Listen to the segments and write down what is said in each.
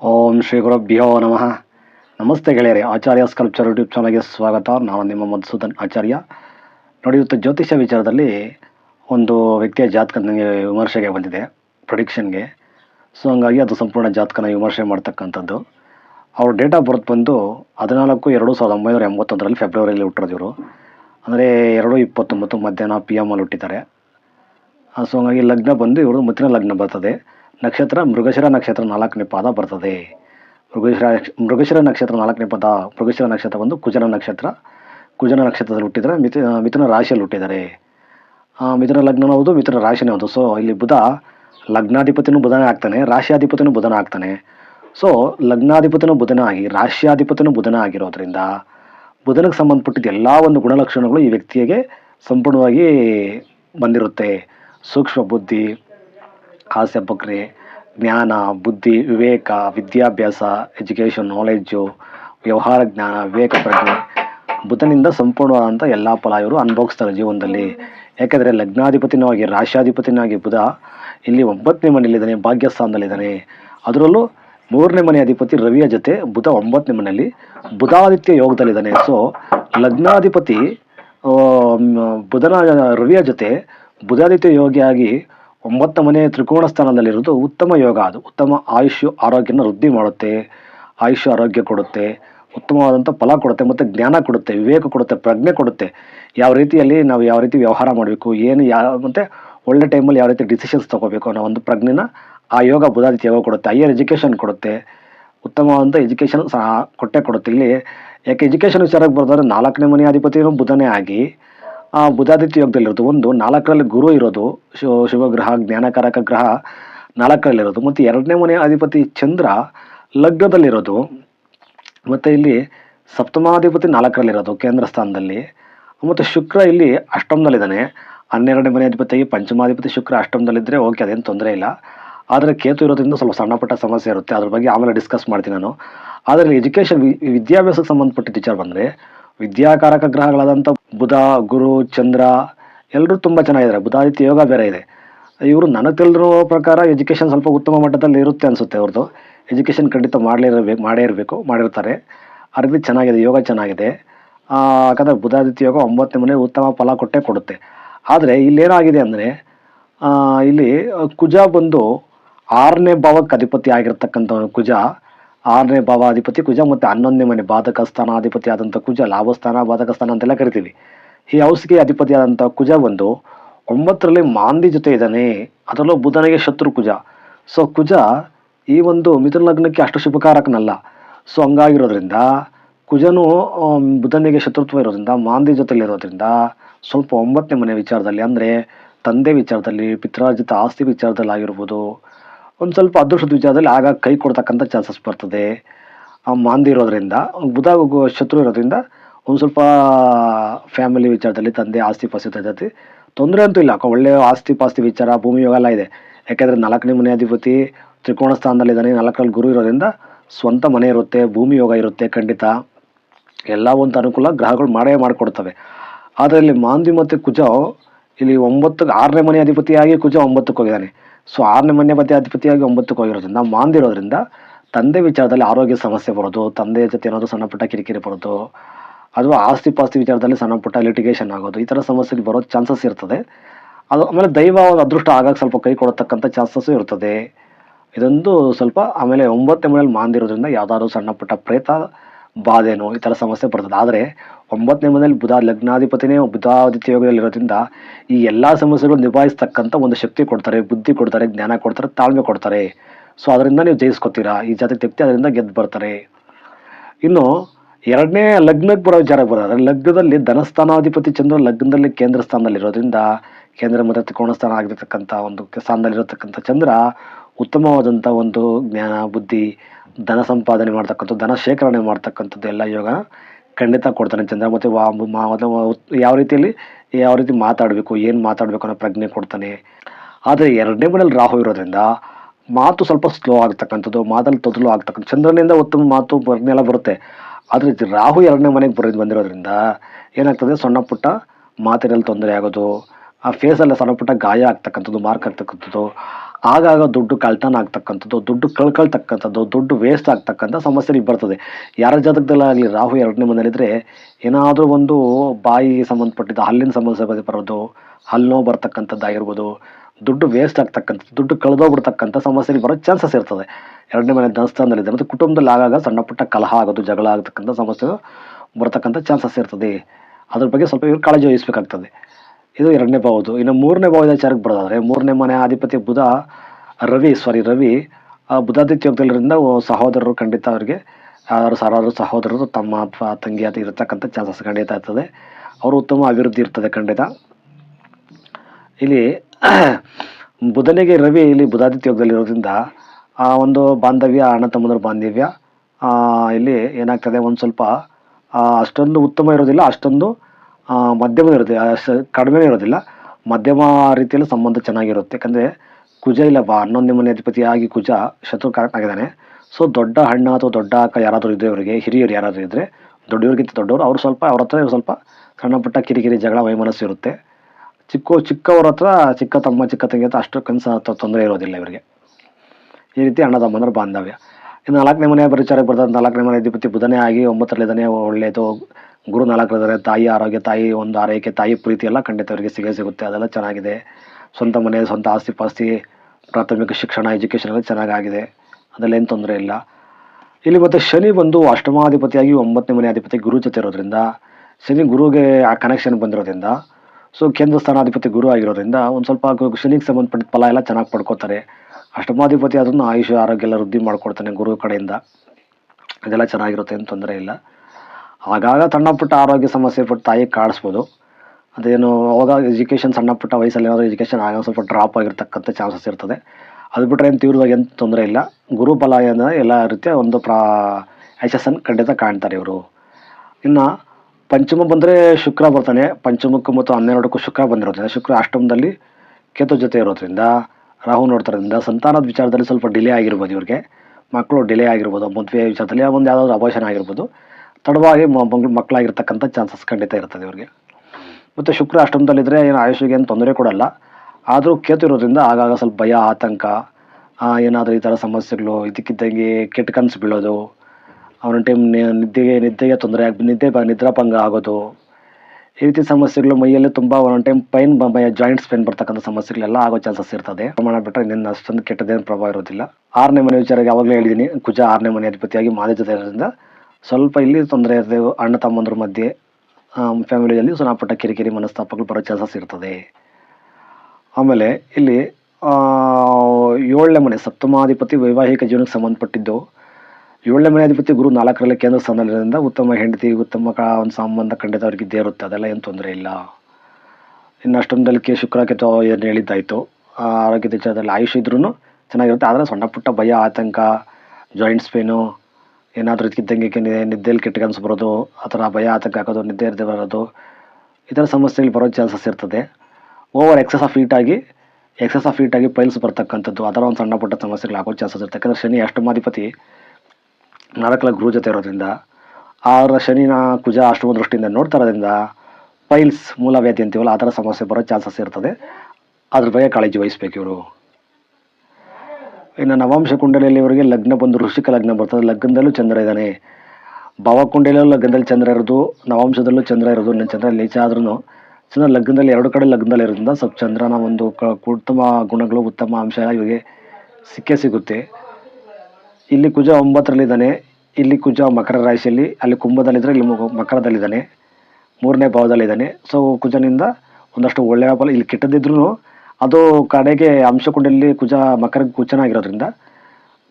ಓಂ ಶ್ರೀ ಗುರುಭ್ಯೋ ನಮಃ. ನಮಸ್ತೆ ಗೆಳೆಯರೆ, ಆಚಾರ್ಯ ಸ್ಕಲ್ಪ್ಚರ್ ಯೂಟ್ಯೂಬ್ ಚಾನಲ್ಗೆ ಸ್ವಾಗತ. ನಾನು ನಿಮ್ಮ ಮಧುಸೂದನ್ ಆಚಾರ್ಯ. ನೋಡಿ ಜ್ಯೋತಿಷ್ಯ ವಿಚಾರದಲ್ಲಿ ಒಂದು ವ್ಯಕ್ತಿಯ ಜಾತಕ ನನಗೆ ವಿಮರ್ಶೆಗೆ ಬಂದಿದೆ ಪ್ರೊಡಿಕ್ಷನ್ಗೆ ಸೊ ಹಂಗಾಗಿ ಅದು ಸಂಪೂರ್ಣ ಜಾತಕನ ವಿಮರ್ಶೆ ಮಾಡ್ತಕ್ಕಂಥದ್ದು. ಅವ್ರ ಡೇಟ್ ಆಫ್ ಬರ್ತ್ ಬಂದು ಹದಿನಾಲ್ಕು ಎರಡು ಸಾವಿರದ ಒಂಬೈನೂರ ಎಂಬತ್ತೊಂದರಲ್ಲಿ ಫೆಬ್ರವರಿಯಲ್ಲಿ ಹುಟ್ಟಿರೋದಿವರು ಅಂದರೆ ಎರಡು ಇಪ್ಪತ್ತೊಂಬತ್ತು ಮಧ್ಯಾಹ್ನ ಪಿ ಎಂ ಅಲ್ಲಿ ಹುಟ್ಟಿದ್ದಾರೆ. ಸೊ ಹಂಗಾಗಿ ಲಗ್ನ ಬಂದು ಇವರು ಮುತ್ತಿನ ಲಗ್ನ ಬರ್ತದೆ. ನಕ್ಷತ್ರ ಮೃಗಶಿರ ನಕ್ಷತ್ರ ನಾಲ್ಕನೇ ಪಾದ ಬರ್ತದೆ. ಮೃಗಶಿರ ಮೃಗಶಿರ ನಕ್ಷತ್ರ ನಾಲ್ಕನೇ ಪದ, ಮೃಗಶಿರ ನಕ್ಷತ್ರ ಬಂದು ಕುಜನ ನಕ್ಷತ್ರ. ಕುಜನ ನಕ್ಷತ್ರದಲ್ಲಿ ಹುಟ್ಟಿದರೆ ಮಿಥ ಮಿಥುನ ರಾಶಿಯಲ್ಲಿ ಹುಟ್ಟಿದ್ದಾರೆ ಮಿಥುನ ಲಗ್ನ ಹೌದು, ಮಿಥುನ ರಾಶಿನೇ ಹೌದು. ಸೊ ಇಲ್ಲಿ ಬುಧ ಲಗ್ನಾಧಿಪತಿನೂ ಬುಧನೇ ಆಗ್ತಾನೆ, ರಾಶಿಯಾಧಿಪತಿನೂ ಬುಧನ ಆಗ್ತಾನೆ. ಸೊ ಲಗ್ನಾಧಿಪತಿನೂ ಬುಧನ ಆಗಿ, ರಾಶಿಯಾಧಿಪತಿನೂ ಬುಧನ ಆಗಿರೋದ್ರಿಂದ ಬುಧನಿಗೆ ಸಂಬಂಧಪಟ್ಟಿದ್ದ ಎಲ್ಲ ಒಂದು ಗುಣಲಕ್ಷಣಗಳು ಈ ವ್ಯಕ್ತಿಗೆ ಸಂಪೂರ್ಣವಾಗಿ ಬಂದಿರುತ್ತೆ. ಸೂಕ್ಷ್ಮ ಬುದ್ಧಿ ಹಾಸ್ಯ ಪ್ರಕ್ರಿಯೆ ಜ್ಞಾನ, ಬುದ್ಧಿ, ವಿವೇಕ, ವಿದ್ಯಾಭ್ಯಾಸ, ಎಜುಕೇಷನ್, ನಾಲೆಡ್ಜು, ವ್ಯವಹಾರ ಜ್ಞಾನ, ವಿವೇಕ ಪ್ರಜ್ಞೆ, ಬುಧನಿಂದ ಸಂಪೂರ್ಣವಾದಂಥ ಎಲ್ಲ ಫಲ ಇವರು ಅನುಭವಿಸ್ತಾರೆ ಜೀವನದಲ್ಲಿ. ಯಾಕೆಂದರೆ ಲಗ್ನಾಧಿಪತಿನೂ ಆಗಿ ರಾಷ್ಟ್ರಾಧಿಪತಿನೂ ಆಗಿ ಬುಧ ಇಲ್ಲಿ ಒಂಬತ್ತನೇ ಮನೆಯಲ್ಲಿದ್ದಾನೆ, ಭಾಗ್ಯಸ್ಥಾನದಲ್ಲಿದ್ದಾನೆ. ಅದರಲ್ಲೂ ಮೂರನೇ ಮನೆ ಅಧಿಪತಿ ರವಿಯ ಜೊತೆ ಬುಧ ಒಂಬತ್ತನೇ ಮನೆಯಲ್ಲಿ ಬುಧಾದಿತ್ಯ ಯೋಗದಲ್ಲಿದ್ದಾನೆ. ಸೊ ಲಗ್ನಾಧಿಪತಿ ಬುಧನ, ರವಿಯ ಜೊತೆ ಬುಧಾದಿತ್ಯ ಯೋಗಿಯಾಗಿ ಒಂಬತ್ತ ಮನೆ ತ್ರಿಕೋಣ ಸ್ಥಾನದಲ್ಲಿರುವುದು ಉತ್ತಮ ಯೋಗ. ಅದು ಉತ್ತಮ ಆಯುಷ್ಯ, ಆರೋಗ್ಯನ ವೃದ್ಧಿ ಮಾಡುತ್ತೆ, ಆಯುಷ್ಯ, ಆರೋಗ್ಯ ಕೊಡುತ್ತೆ ಉತ್ತಮವಾದಂಥ ಫಲ ಕೊಡುತ್ತೆ ಮತ್ತು ಜ್ಞಾನ ಕೊಡುತ್ತೆ, ವಿವೇಕ ಕೊಡುತ್ತೆ, ಪ್ರಜ್ಞೆ ಕೊಡುತ್ತೆ. ಯಾವ ರೀತಿಯಲ್ಲಿ ನಾವು ಯಾವ ರೀತಿ ವ್ಯವಹಾರ ಮಾಡಬೇಕು, ಏನು ಯಾವ ಮತ್ತು ಒಳ್ಳೆ ಟೈಮಲ್ಲಿ ಯಾವ ರೀತಿ ಡಿಸಿಷನ್ಸ್ ತೊಗೋಬೇಕು ಅನ್ನೋ ಒಂದು ಪ್ರಜ್ಞೆನ ಆ ಯೋಗ ಬುಧಾದಿತ್ಯ ಯೋಗ ಕೊಡುತ್ತೆ. ಹೈಯರ್ ಎಜುಕೇಷನ್ ಕೊಡುತ್ತೆ. ಉತ್ತಮವಾದಂಥ ಎಜುಕೇಷನ್ ಸಹ ಕೊಟ್ಟೆ ಕೊಡುತ್ತೆ. ಇಲ್ಲಿ ಯಾಕೆ ಎಜುಕೇಷನ್ ವಿಚಾರಕ್ಕೆ ಬರೋದಾದ್ರೆ ನಾಲ್ಕನೇ ಮನೆ ಅಧಿಪತಿಯೂ ಬುಧನೇ ಆಗಿ ಬುಧಾದಿತ್ಯ ಯೋಗದಲ್ಲಿರೋದು ಒಂದು, ನಾಲ್ಕರಲ್ಲಿ ಗುರು ಇರೋದು ಶಿವ ಶಿವಗ್ರಹ ಗ್ರಹ ಜ್ಞಾನಕಾರಕ ಗ್ರಹ ನಾಲ್ಕರಲ್ಲಿರೋದು, ಮತ್ತು ಎರಡನೇ ಮನೆ ಅಧಿಪತಿ ಚಂದ್ರ ಲಗ್ನದಲ್ಲಿರೋದು, ಮತ್ತು ಇಲ್ಲಿ ಸಪ್ತಮಾಧಿಪತಿ ನಾಲ್ಕರಲ್ಲಿರೋದು ಕೇಂದ್ರ ಸ್ಥಾನದಲ್ಲಿ ಮತ್ತು ಶುಕ್ರ ಇಲ್ಲಿ ಅಷ್ಟಮದಲ್ಲಿದ್ದಾನೆ ಹನ್ನೆರಡನೇ ಮನೆ ಅಧಿಪತಿ, ಪಂಚಮಾಧಿಪತಿ ಶುಕ್ರ ಅಷ್ಟಮದಲ್ಲಿದ್ದರೆ ಓಕೆ, ಅದೇನು ತೊಂದರೆ ಇಲ್ಲ. ಆದರೆ ಕೇತು ಇರೋದ್ರಿಂದ ಸ್ವಲ್ಪ ಸಣ್ಣಪುಟ್ಟ ಸಮಸ್ಯೆ ಇರುತ್ತೆ. ಅದ್ರ ಬಗ್ಗೆ ಆಮೇಲೆ ಡಿಸ್ಕಸ್ ಮಾಡ್ತೀನಿ ನಾನು. ಆದರೆ ಎಜುಕೇಷನ್ ವಿದ್ಯಾಭ್ಯಾಸಕ್ಕೆ ಸಂಬಂಧಪಟ್ಟ ವಿಚಾರ ಬಂದರೆ ವಿದ್ಯಾಕಾರಕ ಗ್ರಹಗಳಾದಂಥ ಬುಧ, ಗುರು, ಚಂದ್ರ ಎಲ್ಲರೂ ತುಂಬ ಚೆನ್ನಾಗಿದ್ದಾರೆ. ಬುಧಾದಿತ್ಯ ಯೋಗ ಬೇರೆ ಇದೆ. ಇವರು ನನಗೆ ತಿಳಿದಿರೋ ಪ್ರಕಾರ ಎಜುಕೇಷನ್ ಸ್ವಲ್ಪ ಉತ್ತಮ ಮಟ್ಟದಲ್ಲಿ ಇರುತ್ತೆ ಅನಿಸುತ್ತೆ ಅವ್ರದ್ದು ಎಜುಕೇಷನ್ ಖಂಡಿತ ಮಾಡಲಿರಬೇಕು ಮಾಡೇ ಇರಬೇಕು, ಮಾಡಿರ್ತಾರೆ. ಆ ಚೆನ್ನಾಗಿದೆ, ಯೋಗ ಚೆನ್ನಾಗಿದೆ. ಯಾಕಂದರೆ ಬುಧಾದಿತ್ಯ ಯೋಗ ಒಂಬತ್ತನೇ ಮನೆ ಉತ್ತಮ ಫಲ ಕೊಟ್ಟೇ ಕೊಡುತ್ತೆ. ಆದರೆ ಇಲ್ಲೇನಾಗಿದೆ ಅಂದರೆ ಇಲ್ಲಿ ಕುಜ ಬಂದು ಆರನೇ ಭಾವಕ್ಕೆ ಅಧಿಪತಿ ಆಗಿರ್ತಕ್ಕಂಥ ಕುಜ. ಆರನೇ ಭಾವಾಧಿಪತಿ ಕುಜ ಮತ್ತು ಹನ್ನೊಂದನೇ ಮನೆ ಬಾಧಕ ಸ್ಥಾನಾಧಿಪತಿ ಆದಂಥ ಕುಜ, ಲಾಭಸ್ಥಾನ ಬಾಧಕ ಸ್ಥಾನ ಅಂತೆಲ್ಲ ಕರಿತೀವಿ. ಈ ಹೌಸ್ಗೆ ಅಧಿಪತಿ ಆದಂಥ ಕುಜ ಒಂದು ಒಂಬತ್ತರಲ್ಲಿ ಮಾಂದಿ ಜೊತೆ ಇದ್ದಾನೆ. ಅದರಲ್ಲೂ ಬುಧನಿಗೆ ಶತ್ರು ಕುಜ. ಸೊ ಕುಜ ಈ ಒಂದು ಮಿಥುನ ಲಗ್ನಕ್ಕೆ ಅಷ್ಟು ಶುಭಕಾರಕನಲ್ಲ. ಸೊ ಹಂಗಾಗಿರೋದ್ರಿಂದ ಕುಜನು ಬುಧನಿಗೆ ಶತ್ರುತ್ವ ಇರೋದ್ರಿಂದ, ಮಾಂದಿ ಜೊತೆಲಿರೋದ್ರಿಂದ ಸ್ವಲ್ಪ ಒಂಬತ್ತನೇ ಮನೆ ವಿಚಾರದಲ್ಲಿ ಅಂದರೆ ತಂದೆ ವಿಚಾರದಲ್ಲಿ, ಪಿತ್ರಾರ್ಜಿತ ಆಸ್ತಿ ವಿಚಾರದಲ್ಲಿ ಆಗಿರ್ಬೋದು ಒಂದು ಸ್ವಲ್ಪ ಅದೃಷ್ಟದ ವಿಚಾರದಲ್ಲಿ ಆಗ ಕೈ ಕೊಡ್ತಕ್ಕಂಥ ಚಾನ್ಸಸ್ ಬರ್ತದೆ. ಮಾಂದಿ ಇರೋದ್ರಿಂದ, ಬುಧ ಶತ್ರು ಇರೋದ್ರಿಂದ ಒಂದು ಸ್ವಲ್ಪ ಫ್ಯಾಮಿಲಿ ವಿಚಾರದಲ್ಲಿ ತಂದೆ ಆಸ್ತಿ ಪಾಸ್ತಿ ತಂದೆ ತೊಂದರೆ ಅಂತೂ ಇಲ್ಲ ಒಳ್ಳೆಯ ಆಸ್ತಿ ಪಾಸ್ತಿ ವಿಚಾರ, ಭೂಮಿ ಯೋಗ ಎಲ್ಲ ಇದೆ. ಯಾಕೆಂದರೆ ನಾಲ್ಕನೇ ಮನೆ ಅಧಿಪತಿ ತ್ರಿಕೋಣ ಸ್ಥಾನದಲ್ಲಿದ್ದಾನೆ ನಾಲ್ಕರಲ್ಲಿ ಗುರು ಇರೋದ್ರಿಂದ ಸ್ವಂತ ಮನೆ ಇರುತ್ತೆ, ಭೂಮಿ ಯೋಗ ಇರುತ್ತೆ ಖಂಡಿತ. ಎಲ್ಲ ಒಂದು ಅನುಕೂಲ ಗ್ರಹಗಳು ಮಾಡೇ ಮಾಡಿಕೊಡ್ತವೆ. ಆದರೆ ಇಲ್ಲಿ ಮಾಂದಿ ಮತ್ತು ಕುಜ, ಇಲ್ಲಿ ಒಂಬತ್ತು ಆರನೇ ಮನೆ ಅಧಿಪತಿಯಾಗಿ ಕುಜ ಒಂಬತ್ತಕ್ಕೆ ಹೋಗಿದ್ದಾನೆ. ಸೊ ಆರನೇ ಮನೆ ಮಧ್ಯೆ ಅಧಿಪತಿಯಾಗಿ ಒಂಬತ್ತಕ್ಕೆ ಹೋಗಿರೋದ್ರಿಂದ ಮಾಂದಿರೋದ್ರಿಂದ ತಂದೆ ವಿಚಾರದಲ್ಲಿ ಆರೋಗ್ಯ ಸಮಸ್ಯೆ ಬರೋದು ತಂದೆಯ ಜೊತೆ ಏನಾದರೂ ಸಣ್ಣ ಪುಟ್ಟ ಕಿರಿಕಿರಿ ಬರೋದು, ಅಥವಾ ಆಸ್ತಿ ಪಾಸ್ತಿ ವಿಚಾರದಲ್ಲಿ ಸಣ್ಣ ಪುಟ್ಟ ಲಿಟಿಗೇಷನ್ ಆಗೋದು, ಈ ಥರ ಸಮಸ್ಯೆಗೆ ಬರೋ ಚಾನ್ಸಸ್ ಇರ್ತದೆ. ಅದು ಆಮೇಲೆ ದೈವ ಅದೃಷ್ಟ ಆಗಾಗ ಸ್ವಲ್ಪ ಕೈ ಕೊಡತಕ್ಕಂಥ ಚಾನ್ಸಸ್ಸು ಇರ್ತದೆ. ಇದೊಂದು ಸ್ವಲ್ಪ ಆಮೇಲೆ ಒಂಬತ್ತನೇ ಮನೇಲಿ ಮಾಂದಿರೋದ್ರಿಂದ ಯಾವುದಾದ್ರು ಸಣ್ಣ ಪುಟ್ಟ ಪ್ರೇತ, ಬಾಧೆನೋ ಈ ಥರ ಸಮಸ್ಯೆ ಬರ್ತದೆ. ಆದರೆ ಒಂಬತ್ತನೇ ಮನೆಯಲ್ಲಿ ಬುಧ ಲಗ್ನಾಧಿಪತಿನೇ ಬುಧಾದಿತ್ಯ ಯೋಗದಲ್ಲಿರೋದ್ರಿಂದ ಈ ಎಲ್ಲ ಸಮಸ್ಯೆಗಳು ನಿಭಾಯಿಸ್ತಕ್ಕಂಥ ಒಂದು ಶಕ್ತಿ ಕೊಡ್ತಾರೆ, ಬುದ್ಧಿ ಕೊಡ್ತಾರೆ, ಜ್ಞಾನ ಕೊಡ್ತಾರೆ, ತಾಳ್ಮೆ ಕೊಡ್ತಾರೆ. ಸೊ ಅದರಿಂದ ನೀವು ಜಯಿಸ್ಕೊತೀರಾ? ಈ ಜಾತಿ ತೃಪ್ತಿ ಅದರಿಂದ ಗೆದ್ದು ಬರ್ತಾರೆ. ಇನ್ನು ಎರಡನೇ ಲಗ್ನಕ್ಕೆ ಬರೋ ವಿಚಾರ ಬರೋದ್ರೆ ಲಗ್ನದಲ್ಲಿ ಧನಸ್ಥಾನಾಧಿಪತಿ ಚಂದ್ರ ಲಗ್ನದಲ್ಲಿ ಕೇಂದ್ರ ಸ್ಥಾನದಲ್ಲಿರೋದ್ರಿಂದ ಕೇಂದ್ರ ಮತ್ತು ತ್ರಿಕೋಣ ಸ್ಥಾನ ಆಗಿರತಕ್ಕಂಥ ಒಂದು ಸ್ಥಾನದಲ್ಲಿರತಕ್ಕಂಥ ಚಂದ್ರ ಉತ್ತಮವಾದಂಥ ಒಂದು ಜ್ಞಾನ, ಬುದ್ಧಿ, ಧನ ಸಂಪಾದನೆ ಮಾಡ್ತಕ್ಕಂಥದ್ದು, ಧನ ಶೇಖರಣೆ ಮಾಡ್ತಕ್ಕಂಥದ್ದು, ಎಲ್ಲ ಯೋಗ ಖಂಡಿತ ಕೊಡ್ತಾನೆ ಚಂದ್ರ ಮತ್ತು ಯಾವ ರೀತಿಯಲ್ಲಿ ಯಾವ ರೀತಿ ಮಾತಾಡಬೇಕು, ಏನು ಮಾತಾಡಬೇಕು ಅನ್ನೋ ಪ್ರಜ್ಞೆ ಕೊಡ್ತಾನೆ. ಆದರೆ ಎರಡನೇ ಮನೇಲಿ ರಾಹು ಇರೋದ್ರಿಂದ ಮಾತು ಸ್ವಲ್ಪ ಸ್ಲೋ ಆಗ್ತಕ್ಕಂಥದ್ದು, ಮಾತಲ್ಲಿ ತೊದಲು ಆಗ್ತಕ್ಕಂಥ ಚಂದ್ರನಿಂದ ಉತ್ತಮ ಮಾತು ಪ್ರಜ್ಞೆ ಎಲ್ಲ ಬರುತ್ತೆ. ಆದರೆ ರಾಹು ಎರಡನೇ ಮನೆಗೆ ಬರೋದು ಬಂದಿರೋದ್ರಿಂದ ಏನಾಗ್ತದೆ, ಸಣ್ಣ ಪುಟ್ಟ ಮಾತಿನಲ್ಲಿ ತೊಂದರೆ ಆಗೋದು, ಆ ಫೇಸಲ್ಲಿ ಸಣ್ಣ ಪುಟ್ಟ ಗಾಯ ಆಗ್ತಕ್ಕಂಥದ್ದು ಮಾರ್ಕ್ ಆಗ್ತಕ್ಕಂಥದ್ದು ಆಗಾಗ ದುಡ್ಡು ಕಳ್ತನ ಆಗ್ತಕ್ಕಂಥದ್ದು, ದುಡ್ಡು ಕಳ್ಕೊಳ್ತಕ್ಕಂಥದ್ದು, ದುಡ್ಡು ವೇಸ್ಟ್ ಆಗ್ತಕ್ಕಂಥ ಸಮಸ್ಯೆ ನಿಮ್ಗೆ ಬರ್ತದೆ. ಯಾರ ಜಾತಕದಲ್ಲಾಗಲಿ ರಾಹು ಎರಡನೇ ಮನೇಲಿದ್ರೆ ಏನಾದರೂ ಒಂದು ಬಾಯಿಗೆ ಸಂಬಂಧಪಟ್ಟಿದ್ದ ಹಲ್ಲಿನ ಸಮಸ್ಯೆ ಬರೋದು ಹಲ್ಲು ನೋವು ಬರ್ತಕ್ಕಂಥದ್ದು ಆಗಿರ್ಬೋದು ದುಡ್ಡು ವೇಸ್ಟ್ ಆಗ್ತಕ್ಕಂಥದ್ದು, ದುಡ್ಡು ಕಳೆದೋಗ್ಬಿಡ್ತಕ್ಕಂಥ ಸಮಸ್ಯೆ ಬರೋ ಚಾನ್ಸಸ್ ಇರ್ತದೆ. ಎರಡನೇ ಮನೆ ಧನಸ್ಥಾನದಲ್ಲಿದೆ ಮತ್ತು ಕುಟುಂಬದಲ್ಲಿ ಆಗಾಗ ಸಣ್ಣ ಪುಟ್ಟ ಕಲಹ ಆಗೋದು, ಜಗಳ ಆಗ್ತಕ್ಕಂಥ ಸಮಸ್ಯೆ ಬರ್ತಕ್ಕಂಥ ಚಾನ್ಸಸ್ ಇರ್ತದೆ. ಅದ್ರ ಬಗ್ಗೆ ಸ್ವಲ್ಪ ಇವ್ರು ಕಾಳಜಿ ವಹಿಸ್ಬೇಕಾಗ್ತದೆ. ಇದು ಎರಡನೇ ಭಾವದು. ಇನ್ನು ಮೂರನೇ ಭಾವದ ವಿಚಾರಕ್ಕೆ ಬರೋದಾದ್ರೆ, ಮೂರನೇ ಮನೆ ಅಧಿಪತಿ ಬುಧ, ರವಿ ಸಾರಿ ರವಿ ಬುಧಾದಿತ್ಯ ಯೋಗದಲ್ಲಿರೋದ್ರಿಂದ ಓ ಸಹೋದರರು ಖಂಡಿತ ಅವರಿಗೆ, ಯಾರು ಸಾರಾದ್ರು ಸಹೋದರರು ತಮ್ಮ ಅಥವಾ ತಂಗಿ ಅದು ಇರತಕ್ಕಂಥ ಚಾನ್ಸಸ್ ಖಂಡಿತ ಇರ್ತದೆ. ಅವರು ಉತ್ತಮ ಅಭಿವೃದ್ಧಿ ಇರ್ತದೆ ಖಂಡಿತ. ಇಲ್ಲಿ ಬುಧನಿಗೆ ರವಿ ಇಲ್ಲಿ ಬುಧಾದಿತ್ಯ ಯೋಗದಲ್ಲಿರೋದ್ರಿಂದ ಆ ಒಂದು ಬಾಂಧವ್ಯ, ಅಣ್ಣ ತಮ್ಮದ್ರ ಬಾಂಧವ್ಯ ಇಲ್ಲಿ ಏನಾಗ್ತದೆ, ಒಂದು ಸ್ವಲ್ಪ ಅಷ್ಟೊಂದು ಉತ್ತಮ ಇರೋದಿಲ್ಲ, ಅಷ್ಟೊಂದು ಮಧ್ಯಮ ಇರುತ್ತೆ. ಅಷ್ಟು ಕಡಿಮೆ ಇರೋದಿಲ್ಲ. ಮಧ್ಯಮ ರೀತಿಯಲ್ಲಿ ಸಂಬಂಧ ಚೆನ್ನಾಗಿರುತ್ತೆ. ಯಾಕಂದರೆ ಕುಜ ಇಲ್ಲಪ್ಪ ಬಾ ಹನ್ನೊಂದನೇ ಮನೆ ಅಧಿಪತಿಯಾಗಿ ಕುಜ ಶತ್ರುಕಾರಕನಾಗಿದ್ದಾನೆ. ಸೊ ದೊಡ್ಡ ಹಣ್ಣ ಅಥವಾ ದೊಡ್ಡ ಅಕ್ಕ ಯಾರಾದರೂ ಇದ್ದರೆ ಇವರಿಗೆ ಹಿರಿಯರು ಯಾರಾದರೂ ಇದ್ದರೆ ದೊಡ್ಡವ್ರಿಗಿಂತ ದೊಡ್ಡವರು, ಅವರು ಸ್ವಲ್ಪ ಅವ್ರ ಹತ್ರ ಸ್ವಲ್ಪ ಸಣ್ಣಪುಟ್ಟ ಕಿರಿಕಿರಿ ಜಗಳ ವೈಮನಸ್ಸು ಇರುತ್ತೆ. ಚಿಕ್ಕ, ಚಿಕ್ಕವ್ರ ಹತ್ರ ಚಿಕ್ಕ ತಮ್ಮ, ಚಿಕ್ಕ ತಂಗಿ ಹತ್ರ ಅಷ್ಟು ಕನಸ ತೊಂದರೆ ಇರೋದಿಲ್ಲ ಇವರಿಗೆ. ಈ ರೀತಿ ಅಣ್ಣ ತಮ್ಮಂದ್ರೆ ಬಾಂಧವ್ಯ. ಇನ್ನು ನಾಲ್ಕನೇ ಮನೆ ಪರಿಚಾರಕ್ಕೆ ಬರ್ತಾರೆ ನಾಲ್ಕನೇ ಮನೆ ಅಧಿಪತಿ ಬುಧನೇ ಆಗಿ ಒಂಬತ್ತರಲ್ಲಿದ್ದಾನೆ ಒಳ್ಳೆಯದು ಗುರು ನಾಲ್ಕರಿದ್ದಾರೆ ತಾಯಿ ಆರೋಗ್ಯ, ತಾಯಿ ಒಂದು ಆರೈಕೆ, ತಾಯಿ ಪ್ರೀತಿ ಎಲ್ಲ ಖಂಡಿತ ಅವರಿಗೆ ಸಿಗೇ ಸಿಗುತ್ತೆ, ಅದೆಲ್ಲ ಚೆನ್ನಾಗಿದೆ. ಸ್ವಂತ ಮನೆ, ಸ್ವಂತ ಆಸ್ತಿ ಪಾಸ್ತಿ, ಪ್ರಾಥಮಿಕ ಶಿಕ್ಷಣ ಎಜುಕೇಷನ್ ಎಲ್ಲ ಚೆನ್ನಾಗಾಗಿದೆ. ಅದರಲ್ಲೇನು ತೊಂದರೆ ಇಲ್ಲ. ಇಲ್ಲಿ ಮತ್ತು ಶನಿ ಬಂದು ಅಷ್ಟಮಾಧಿಪತಿಯಾಗಿ ಒಂಬತ್ತನೇ ಮನೆ ಅಧಿಪತಿ ಗುರು ಜೊತೆ ಇರೋದ್ರಿಂದ, ಶನಿ ಗುರುಗೆ ಆ ಕನೆಕ್ಷನ್ ಬಂದಿರೋದ್ರಿಂದ ಸೊ ಕೇಂದ್ರ ಸ್ಥಾನಾಧಿಪತಿ ಗುರು ಆಗಿರೋದ್ರಿಂದ ಒಂದು ಸ್ವಲ್ಪ ಶನಿಗೆ ಸಂಬಂಧಪಟ್ಟ ಫಲ ಎಲ್ಲ ಚೆನ್ನಾಗಿ ಪಡ್ಕೋತಾರೆ. ಅಷ್ಟಮಾಧಿಪತಿ ಅದನ್ನು ಆಯುಷ್ಯ ಆರೋಗ್ಯ ಎಲ್ಲ ವೃದ್ಧಿ ಮಾಡಿಕೊಡ್ತಾನೆ ಗುರು ಕಡೆಯಿಂದ. ಅದೆಲ್ಲ ಚೆನ್ನಾಗಿರುತ್ತೆ, ಏನು ತೊಂದರೆ ಇಲ್ಲ. ಆಗಾಗ ಸಣ್ಣ ಪುಟ್ಟ ಆರೋಗ್ಯ ಸಮಸ್ಯೆ ಪಟ್ಟು ತಾಯಿ ಕಾಡಿಸ್ಬೋದು. ಅದೇನು, ಅವಾಗ ಎಜುಕೇಷನ್ ಸಣ್ಣ ಪುಟ್ಟ ವಯಸ್ಸಲ್ಲಿ ಏನಾದರೂ ಎಜುಕೇಷನ್ ಆಗ ಸ್ವಲ್ಪ ಡ್ರಾಪ್ ಆಗಿರ್ತಕ್ಕಂಥ ಚಾನ್ಸಸ್ ಇರ್ತದೆ. ಅದು ಬಿಟ್ಟರೆ ಏನು ತೀವ್ರವಾಗಿ ಏನು ತೊಂದರೆ ಇಲ್ಲ. ಗುರು ಬಲ ಏನ ಎಲ್ಲ ರೀತಿಯ ಒಂದು ಪ್ರಾ ಯಶಸ್ಸನ್ನು ಖಂಡಿತ ಕಾಣ್ತಾರೆ ಇವರು. ಇನ್ನು ಪಂಚಮ ಬಂದರೆ ಶುಕ್ರ ಬರ್ತಾನೆ. ಪಂಚಮಕ್ಕೂ ಮತ್ತು ಹನ್ನೆರಡಕ್ಕೂ ಶುಕ್ರ ಬಂದಿರೋದ್ರಿಂದ, ಶುಕ್ರ ಅಷ್ಟಮದಲ್ಲಿ ಕೇತು ಜೊತೆ ಇರೋದ್ರಿಂದ, ರಾಹು ನೋಡ್ತಾರಿಂದ ಸಂತಾನದ ವಿಚಾರದಲ್ಲಿ ಸ್ವಲ್ಪ ಡಿಲೇ ಆಗಿರ್ಬೋದು ಇವ್ರಿಗೆ. ಮಕ್ಕಳು ಡಿಲೇ ಆಗಿರ್ಬೋದು, ಮದುವೆ ವಿಚಾರದಲ್ಲಿ ಒಂದು ಯಾವುದಾದ್ರು ಅಭಾಷಣ ಆಗಿರ್ಬೋದು. ತಡವಾಗಿ ಮಕ್ಕಳಾಗಿರ್ತಕ್ಕಂಥ ಚಾನ್ಸಸ್ ಖಂಡಿತ ಇರ್ತದೆ ಇವರಿಗೆ. ಮತ್ತು ಶುಕ್ರ ಅಷ್ಟಮದಲ್ಲಿದ್ದರೆ ಏನು ಆಯುಷಿಗೆ ಏನು ತೊಂದರೆ ಕೊಡಲ್ಲ. ಆದರೂ ಕೇತು ಇರೋದ್ರಿಂದ ಆಗಾಗ ಸ್ವಲ್ಪ ಭಯ, ಆತಂಕ ಏನಾದರೂ ಈ ಥರ ಸಮಸ್ಯೆಗಳು, ಇದಕ್ಕಿದ್ದಂಗೆ ಕೆಟ್ಟ ಕನಸು ಬೀಳೋದು, ಅವನ ಟೈಮ್ ನಿದ್ದೆಗೆ ನಿದ್ದೆಗೆ ತೊಂದರೆ ಆಗಿ ನಿದ್ದೆ ನಿದ್ರಾಭಂಗ ಆಗೋದು, ಈ ರೀತಿ ಸಮಸ್ಯೆಗಳು ಮೈಯಲ್ಲಿ ತುಂಬ ಒಂದೊಂದು ಟೈಮ್ ಪೈನ್ ಭಯ ಜಾಯಿಂಟ್ಸ್ ಪೈನ್ ಬರ್ತಕ್ಕಂಥ ಸಮಸ್ಯೆಗಳೆಲ್ಲ ಆಗೋ ಚಾನ್ಸಸ್ ಇರ್ತದೆ. ಪ್ರಮಾಣ ಬಿಟ್ಟರೆ ಇನ್ನೇನು ಅಷ್ಟೊಂದು ಕೆಟ್ಟದೇನು ಪ್ರಭಾವ ಇರೋದಿಲ್ಲ. ಆರನೇ ಮನೆ ವಿಚಾರ ಯಾವಾಗಲೇ ಹೇಳಿದ್ದೀನಿ ಕುಜ ಆರನೇ ಮನೆ ಅಧಿಪತಿಯಾಗಿ ಮಾದೇ ಜೊತೆ ಇರೋದ್ರಿಂದ ಸ್ವಲ್ಪ ಇಲ್ಲಿ ತೊಂದರೆ ಇರ್ತದೆ. ಅಣ್ಣ ತಮ್ಮಂದ್ರ ಮಧ್ಯೆ ಫ್ಯಾಮಿಲಿಯಲ್ಲಿ ಸಣ್ಣ ಪುಟ್ಟ ಕಿರಿಕಿರಿ ಮನಸ್ತಾಪಗಳು ಬರೋ ಚಾನ್ಸಸ್ ಇರ್ತದೆ. ಆಮೇಲೆ ಇಲ್ಲಿ ಏಳನೇ ಮನೆ, ಸಪ್ತಮಾಧಿಪತಿ ವೈವಾಹಿಕ ಜೀವನಕ್ಕೆ ಸಂಬಂಧಪಟ್ಟಿದ್ದು. ಏಳನೇ ಮನೆ ಅಧಿಪತಿ ಗುರು ನಾಲ್ಕರಲ್ಲಿ ಕೇಂದ್ರ ಸ್ಥಾನದಲ್ಲಿರೋದ್ರಿಂದ ಉತ್ತಮ ಹೆಂಡತಿ, ಉತ್ತಮ ಒಂದು ಸಂಬಂಧ ಖಂಡಿತ ಅವರಿಗೆ ಇದ್ದೇ ಇರುತ್ತೆ. ಅದೆಲ್ಲ ಏನು ತೊಂದರೆ ಇಲ್ಲ. ಇನ್ನು ಅಷ್ಟೊಂದಲ್ಲಿ ಕೆ, ಶುಕ್ರ ಕೆತ್ತೋ ಏನು ಹೇಳಿದ್ದಾಯಿತು. ಆರೋಗ್ಯದ ವಿಚಾರದಲ್ಲಿ ಆಯುಷ್ ಇದ್ರೂ ಚೆನ್ನಾಗಿರುತ್ತೆ. ಆದರೆ ಸಣ್ಣ ಪುಟ್ಟ ಭಯ, ಆತಂಕ ಜಾಯಿಂಟ್ಸ್ ಪೇನು ಏನಾದರೂ ಇದಕ್ಕಿದ್ದಂಗೆ ನಿದ್ದೆಲಿ ಕೆಟ್ಟ ಕನಸು ಬರೋದು ಆ ಥರ ಭಯ ಆತಂಕ ಹಾಕೋದು, ನಿದ್ದೆ ಇರದೆ ಬರೋದು, ಈ ಥರ ಸಮಸ್ಯೆಗಳು ಬರೋ ಚಾನ್ಸಸ್ ಇರ್ತದೆ. ಓವರ್ ಎಕ್ಸಸ್ ಆಫ್ ಹೀಟ್ ಆಗಿ ಎಕ್ಸಸ್ ಆಫ್ ಹೀಟ್ ಆಗಿ ಪೈಲ್ಸ್ ಬರ್ತಕ್ಕಂಥದ್ದು ಅದರ ಒಂದು ಸಣ್ಣ ಪುಟ್ಟ ಸಮಸ್ಯೆಗಳು ಆಗೋ ಚಾನ್ಸಸ್ ಇರುತ್ತೆ ಯಾಕಂದರೆ ಶನಿ ಅಷ್ಟಮಾಧಿಪತಿ ನರಕಲ ಗುರು ಜೊತೆ ಇರೋದ್ರಿಂದ ಅವರ ಶನಿನ ಕುಜ ಅಷ್ಟಮ ದೃಷ್ಟಿಯಿಂದ ನೋಡ್ತಾ ಇರೋದ್ರಿಂದ ಪೈಲ್ಸ್ ಮೂಲವ್ಯಾಧಿ ಅಂತೀವಲ್ಲ, ಆ ಥರ ಸಮಸ್ಯೆ ಬರೋ ಚಾನ್ಸಸ್ ಇರ್ತದೆ. ಅದ್ರ ಬಗ್ಗೆ ಕಾಳಜಿ ವಹಿಸ್ಬೇಕು ಇವರು. ಇನ್ನು ನವಾಂಶ ಕುಂಡಲಿಯಲ್ಲಿ ಇವರಿಗೆ ಲಗ್ನ ಬಂದು ಋಷಿಕ ಲಗ್ನ ಬರ್ತದೆ. ಲಗ್ನದಲ್ಲೂ ಚಂದ್ರ ಇದ್ದಾನೆ. ಭಾವಕುಂಡಲಿಯಲ್ಲೂ ಲಗ್ನದಲ್ಲಿ ಚಂದ್ರ ಇರೋದು, ನವಾಂಶದಲ್ಲೂ ಚಂದ್ರ ಇರೋದು ನನ್ನ ಚಂದ್ರ ನೀಚ ಆದ್ರೂ ಚಂದ್ರ ಲಗ್ನದಲ್ಲಿ ಎರಡು ಕಡೆ ಲಗ್ನದಲ್ಲಿ ಇರೋದ್ರಿಂದ ಸ್ವಲ್ಪ ಚಂದ್ರನ ಒಂದು ಕ, ಉತ್ತಮ ಗುಣಗಳು, ಉತ್ತಮ ಅಂಶ ಇವರಿಗೆ ಸಿಕ್ಕೇ ಸಿಗುತ್ತೆ. ಇಲ್ಲಿ ಕುಜ ಒಂಬತ್ತರಲ್ಲಿದ್ದಾನೆ. ಇಲ್ಲಿ ಕುಜ ಮಕರ ರಾಶಿಯಲ್ಲಿ, ಅಲ್ಲಿ ಕುಂಭದಲ್ಲಿದ್ದರೆ ಇಲ್ಲಿ ಮಕರದಲ್ಲಿದ್ದಾನೆ. ಮೂರನೇ ಭಾವದಲ್ಲಿದ್ದಾನೆ. ಸೊ ಕುಜನಿಂದ ಒಂದಷ್ಟು ಒಳ್ಳೆಯ ಫಲ, ಇಲ್ಲಿ ಕೆಟ್ಟದಿದ್ರೂ ಅದು ಕಡೆಗೆ ಅಂಶಕೊಂಡಲ್ಲಿ ಕುಜ ಮಕರ ಕುಚನಾಗಿರೋದ್ರಿಂದ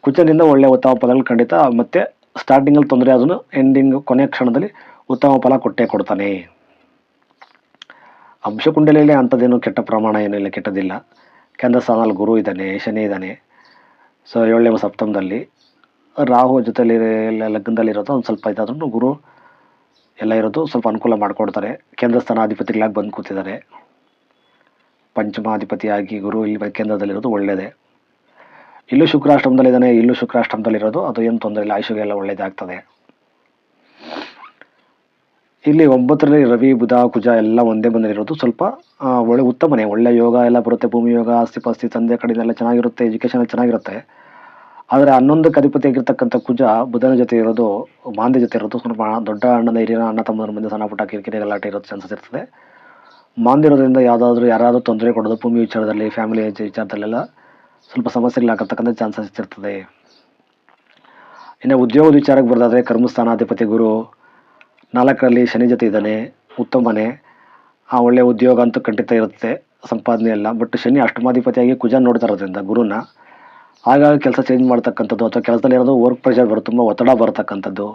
ಕುಚನಿಂದ ಒಳ್ಳೆಯ ಉತ್ತಮ ಫಲಗಳು ಖಂಡಿತ, ಮತ್ತೆ ಸ್ಟಾರ್ಟಿಂಗಲ್ಲಿ ತೊಂದರೆ ಆದ್ರೂ ಎಂಡಿಂಗ್ ಕೊನೆಯ ಕ್ಷಣದಲ್ಲಿ ಉತ್ತಮ ಫಲ ಕೊಟ್ಟೇ ಕೊಡ್ತಾನೆ. ಅಂಶಕುಂಡಲಿಯಲ್ಲಿ ಅಂಥದ್ದೇನು ಕೆಟ್ಟ ಪ್ರಮಾಣ ಏನಿಲ್ಲ ಕೆಟ್ಟದಿಲ್ಲ. ಕೇಂದ್ರ ಸ್ಥಾನದಲ್ಲಿ ಗುರು ಇದ್ದಾನೆ, ಶನಿ ಇದ್ದಾನೆ. ಸೊ ಏಳನೇ ಸಪ್ತಮದಲ್ಲಿ ರಾಹು ಜೊತೆಲಿ ಲಗ್ನದಲ್ಲಿರೋದು ಒಂದು ಸ್ವಲ್ಪ ಇದಾದ್ರೂ ಗುರು ಎಲ್ಲ ಇರೋದು ಸ್ವಲ್ಪ ಅನುಕೂಲ ಮಾಡಿಕೊಡ್ತಾರೆ. ಕೇಂದ್ರ ಸ್ಥಾನ ಅಧಿಪತಿಗಳಾಗಿ ಬಂದು ಕೂತಿದ್ದಾರೆ. ಪಂಚಮಾಧಿಪತಿಯಾಗಿ ಗುರು ಇಲ್ಲಿ ಕೇಂದ್ರದಲ್ಲಿರೋದು ಒಳ್ಳೆಯದೇ ಇಲ್ಲೂ ಶುಕ್ರಾಷ್ಟಮದಲ್ಲಿದ್ದಾನೆ ಇಲ್ಲೂ ಶುಕ್ರಾಷ್ಟಮದಲ್ಲಿರೋದು, ಅದು ಏನು ತೊಂದರೆ ಇಲ್ಲ ಆಯುಷ್ಯಗೆ ಎಲ್ಲ ಒಳ್ಳೆಯದಾಗ್ತದೆ ಇಲ್ಲಿ ಒಂಬತ್ತರಲ್ಲಿ ರವಿ, ಬುಧ, ಕುಜ ಎಲ್ಲ ಒಂದೇ ಬಂದಿರೋದು ಸ್ವಲ್ಪ ಒಳ್ಳೆ ಉತ್ತಮನೇ, ಒಳ್ಳೆ ಯೋಗ ಎಲ್ಲ ಬರುತ್ತೆ, ಭೂಮಿ ಯೋಗ ಆಸ್ತಿ ಪಾಸ್ತಿ ತಂದೆ ಎಲ್ಲ ಚೆನ್ನಾಗಿರುತ್ತೆ ಎಜುಕೇಷನ್ ಚೆನ್ನಾಗಿರುತ್ತೆ. ಆದರೆ ಹನ್ನೊಂದಕ್ಕೆ ಅಧಿಪತಿಯಾಗಿರ್ತಕ್ಕಂಥ ಕುಜ ಬುಧನ ಜೊತೆ ಇರೋದು, ಮಾಂದ್ಯ ಜೊತೆ ಇರೋದು ಸ್ವಲ್ಪ ದೊಡ್ಡ ಅಣ್ಣನ ಹಿರಿಯ ಅಣ್ಣ ತಮ್ಮನ ಮುಂದೆ ಸಣ್ಣ ಪುಟ್ಟ ಕಿರಿಕಿರಿ ಗಲಾಟೆ ಇರೋದು ಚಾನ್ಸಸ್ ಇರ್ತದೆ. ಮಾಂದಿರೋದ್ರಿಂದ ಯಾವುದಾದ್ರೂ ಯಾರಾದರೂ ತೊಂದರೆ ಕೊಡೋದು ಭೂಮಿ ವಿಚಾರದಲ್ಲಿ ಫ್ಯಾಮಿಲಿ ವಿಚಾರದಲ್ಲೆಲ್ಲ ಸ್ವಲ್ಪ ಸಮಸ್ಯೆಗಳಾಗತಕ್ಕಂಥ ಚಾನ್ಸಸ್ ಇರ್ತದೆ. ಇನ್ನು ಉದ್ಯೋಗದ ವಿಚಾರಕ್ಕೆ ಬರೋದಾದರೆ ಕರ್ಮಸ್ಥಾನಾಧಿಪತಿ ಗುರು ನಾಲ್ಕರಲ್ಲಿ ಶನಿ ಜೊತೆ ಇದ್ದಾನೆ, ಉತ್ತಮನೇ. ಆ ಒಳ್ಳೆಯ ಉದ್ಯೋಗ ಅಂತೂ ಖಂಡಿತ ಇರುತ್ತೆ, ಸಂಪಾದನೆ ಎಲ್ಲ. ಬಟ್ ಶನಿ ಅಷ್ಟಮಾಧಿಪತಿಯಾಗಿ ಕುಜ ನೋಡ್ತಾ ಇರೋದ್ರಿಂದ ಗುರುನ ಆಗಾಗ ಕೆಲಸ ಚೇಂಜ್ ಮಾಡ್ತಕ್ಕಂಥದ್ದು ಅಥವಾ ಕೆಲಸದಲ್ಲಿ ಇರೋದು ವರ್ಕ್ ಪ್ರೆಷರ್ ಬರುತ್ತೆ, ತುಂಬ ಒತ್ತಡ ಬರತಕ್ಕಂಥದ್ದು.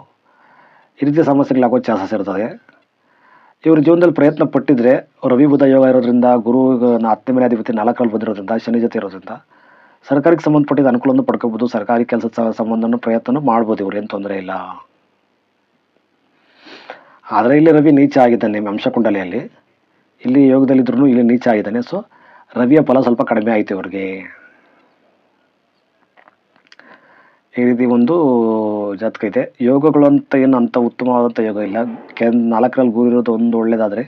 ಈ ರೀತಿ ಸಮಸ್ಯೆಗಳಾಗೋ ಚಾನ್ಸಸ್ ಇರ್ತದೆ. ಇವ್ರ ಜೀವನದಲ್ಲಿ ಪ್ರಯತ್ನ ಪಟ್ಟಿದ್ರೆ ರವಿ ಬುಧ ಯೋಗ ಇರೋದ್ರಿಂದ, ಗುರು ಹತ್ತನೇ ಮನೆ ಅಧಿಪತಿ ನಾಲ್ಕರಲ್ಲಿ ಬಂದಿರೋದ್ರಿಂದ ಶನಿ ಜೊತೆ ಇರೋದ್ರಿಂದ ಸರ್ಕಾರಕ್ಕೆ ಸಂಬಂಧಪಟ್ಟಿದ ಅನುಕೂಲವನ್ನು ಪಡ್ಕೋಬೋದು, ಸರ್ಕಾರಿ ಕೆಲಸದ ಸಂಬಂಧನ ಪ್ರಯತ್ನ ಮಾಡ್ಬೋದು ಇವ್ರು, ಏನು ತೊಂದರೆ ಇಲ್ಲ. ಆದರೆ ಇಲ್ಲಿ ರವಿ ನೀಚ ಆಗಿದ್ದಾನೆ ಅಂಶಕುಂಡಲಿಯಲ್ಲಿ. ಇಲ್ಲಿ ಯೋಗದಲ್ಲಿದ್ರೂ ಇಲ್ಲಿ ನೀಚ ಆಗಿದ್ದಾನೆ. ಸೊ ರವಿಯ ಫಲ ಸ್ವಲ್ಪ ಕಡಿಮೆ ಆಯಿತು ಇವ್ರಿಗೆ. ಈ ರೀತಿ ಒಂದು ಜಾತಕ ಇದೆ. ಯೋಗಗಳು ಅಂತ ಏನು ಅಂಥ ಉತ್ತಮವಾದಂಥ ಯೋಗ ಇಲ್ಲ. ಕೆ ನಾಲ್ಕರಲ್ಲಿ ಇರೋದು ಒಂದು ಒಳ್ಳೆಯದಾದರೆ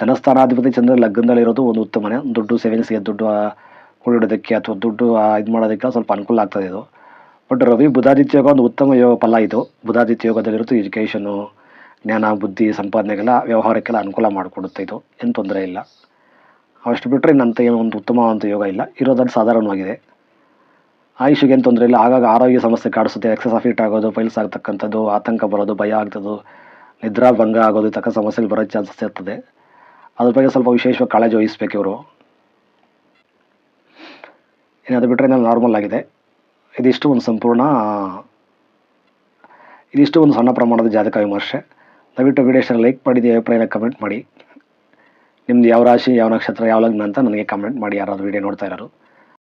ಧನಸ್ಥಾನಾಧಿಪತಿ ಚಂದ್ರ ಲಗ್ನದಲ್ಲಿರೋದು ಒಂದು ಉತ್ತಮನೇ. ದುಡ್ಡು ಸೇವಿಂಗ್ಸ್ಗೆ ದುಡ್ಡು ಕೂಡಿಡೋದಕ್ಕೆ ಅಥವಾ ದುಡ್ಡು ಇದು ಮಾಡೋದಕ್ಕೆ ಸ್ವಲ್ಪ ಅನುಕೂಲ ಆಗ್ತದೆ ಇದು. ಬಟ್ ರವಿ ಬುಧಾದಿತ್ಯ ಯೋಗ ಒಂದು ಉತ್ತಮ ಯೋಗ ಫಲ ಇದು. ಬುಧಾದಿತ್ಯ ಯೋಗದಲ್ಲಿರೋದು ಎಜುಕೇಷನು ಜ್ಞಾನ, ಬುದ್ಧಿ, ಸಂಪಾದನೆಗೆಲ್ಲ, ವ್ಯವಹಾರಕ್ಕೆಲ್ಲ ಅನುಕೂಲ ಮಾಡಿಕೊಡುತ್ತೆ ಇದು. ಏನು ತೊಂದರೆ ಇಲ್ಲ. ಅಷ್ಟು ಬಿಟ್ಟರೆ ಇನ್ನಂತ ಏನೋ ಒಂದು ಉತ್ತಮವಾದಂಥ ಯೋಗ ಇಲ್ಲ. ಇರೋದಲ್ಲಿ ಸಾಧಾರಣವಾಗಿದೆ. ಆಯುಷಿಗೆ ಏನು ತೊಂದರೆ ಇಲ್ಲ. ಆಗಾಗ ಆರೋಗ್ಯ ಸಮಸ್ಯೆ ಕಾಡಿಸುತ್ತೆ. ಎಕ್ಸಸ್ ಅಫೆಕ್ಟ್ ಆಗೋದು ಫೈಲ್ಸ್ ಆಗ್ತಕ್ಕಂಥದ್ದು, ಆತಂಕ ಬರೋದು, ಭಯ ಆಗ್ತದ್ದು, ನಿದ್ರಾ ಭಂಗ ಆಗೋದು ತಕ್ಕ ಸಮಸ್ಯೆಗಳು ಬರೋ ಚಾನ್ಸಸ್ ಇರ್ತದೆ. ಅದ್ರ ಬಗ್ಗೆ ಸ್ವಲ್ಪ ವಿಶೇಷವಾಗಿ ಕಾಳಜಿ ವಹಿಸ್ಬೇಕು ಇವರು. ಇನ್ನು ಬಿಟ್ಟರೆ ನಾನು ನಾರ್ಮಲ್ ಆಗಿದೆ. ಇದಿಷ್ಟು ಒಂದು ಸಂಪೂರ್ಣ, ಇದಿಷ್ಟು ಒಂದು ಸಣ್ಣ ಪ್ರಮಾಣದ ಜಾತಕ ವಿಮರ್ಶೆ. ದಯವಿಟ್ಟು ವಿಡಿಯೋಷನ್ ಲೈಕ್ ಮಾಡಿದ ಅಭಿಪ್ರಾಯನ ಕಮೆಂಟ್ ಮಾಡಿ. ನಿಮ್ದು ಯಾವ ರಾಶಿ, ಯಾವ ನಕ್ಷತ್ರ, ಯಾವ ಲಗ್ನ ಅಂತ ನನಗೆ ಕಮೆಂಟ್ ಮಾಡಿ. ಯಾರಾದರೂ ವಿಡಿಯೋ ನೋಡ್ತಾ ಇರೋರು.